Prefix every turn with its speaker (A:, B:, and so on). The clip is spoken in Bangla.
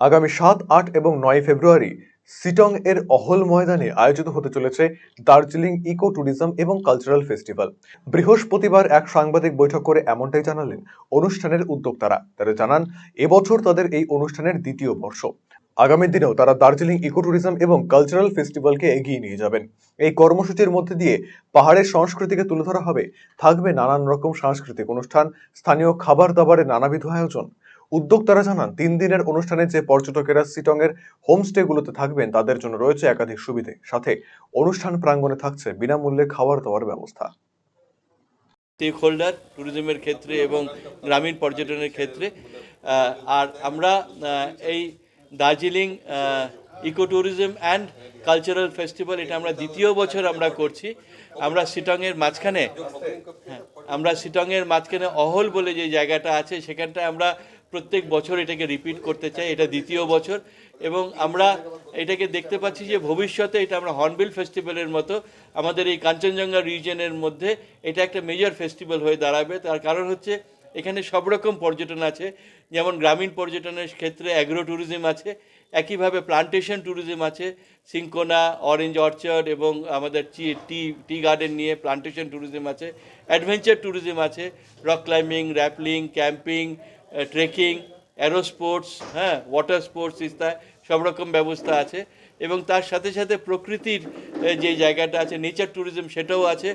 A: আগামী সাত, আট এবং নয় ফেব্রুয়ারি সিটং এর অহল ময়দানে আয়োজিত হতে চলেছে দার্জিলিং ইকো ট্যুরিজম এবং কালচারাল ফেস্টিভ্যাল। বৃহস্পতিবার এক সাংবাদিক বৈঠক করে এমনটাই জানালেন অনুষ্ঠানের উদ্যোক্তারা। তারা জানান, এবছর তাদের এই অনুষ্ঠানের দ্বিতীয় বর্ষ। আগামী দিনেও তারা দার্জিলিং ইকো ট্যুরিজম এবং কালচারাল ফেস্টিভ্যালকে এগিয়ে নিয়ে যাবেন। এই কর্মসূচির মধ্যে দিয়ে পাহাড়ের সংস্কৃতিকে তুলে ধরা হবে। থাকবে নানান রকম সাংস্কৃতিক অনুষ্ঠান, স্থানীয় খাবার দাবারের নানাবিধ আয়োজন। উদ্যোক্তারা জানান তিন দিনের অনুষ্ঠানে যে পর্যটকেরা সিটং এর হোমস্টেগুলোতে থাকবেন তাদের জন্য রয়েছে একাধিক সুবিধে। সাথে অনুষ্ঠান প্রাঙ্গণে থাকছে বিনামূল্যে খাওয়ার দাওয়ার ব্যবস্থা।
B: স্টেক হোল্ডার ট্যুরিজমের ক্ষেত্রে এবং গ্রামীণ পর্যটনের ক্ষেত্রে আর আমরা এই Darjeeling eco tourism and cultural festival এটা আমরা দ্বিতীয় বছর আমরা করছি। আমরা শিটংয়ের মাঝখানে হ্যাঁ, আমরা শিটংয়ের মাঝখানে অহল বলে যে জায়গাটা আছে সেখানটায় আমরা প্রত্যেক বছর এটাকে রিপিট করতে চাই, এটা দ্বিতীয় বছর। এবং আমরা এটাকে দেখতে পাচ্ছি যে ভবিষ্যতে এটা আমরা হর্নবিল ফেস্টিভ্যালের মতো আমাদের এই কাঞ্চনজঙ্ঘা রিজনের মধ্যে এটা একটা মেজর ফেস্টিভ্যাল হয়ে দাঁড়াবে। তার কারণ হচ্ছে এখানে সব রকম পর্যটন আছে, যেমন গ্রামীণ পর্যটনের ক্ষেত্রে অ্যাগ্রো ট্যুরিজম আছে, একইভাবে প্লান্টেশন ট্যুরিজম আছে, সিঙ্কোনা অরেঞ্জ অর্চার্ড এবং আমাদের টি- টি টি গার্ডেন নিয়ে প্লান্টেশন ট্যুরিজম আছে অ্যাডভেঞ্চার ট্যুরিজম আছে rock climbing rappelling camping trekking aero sports হ্যাঁ ওয়াটার স্পোর্টস ইস্তায় সব রকম ব্যবস্থা আছে। এবং তার সাথে সাথে প্রকৃতির যে জায়গাটা আছে নেচার ট্যুরিজম সেটাও আছে।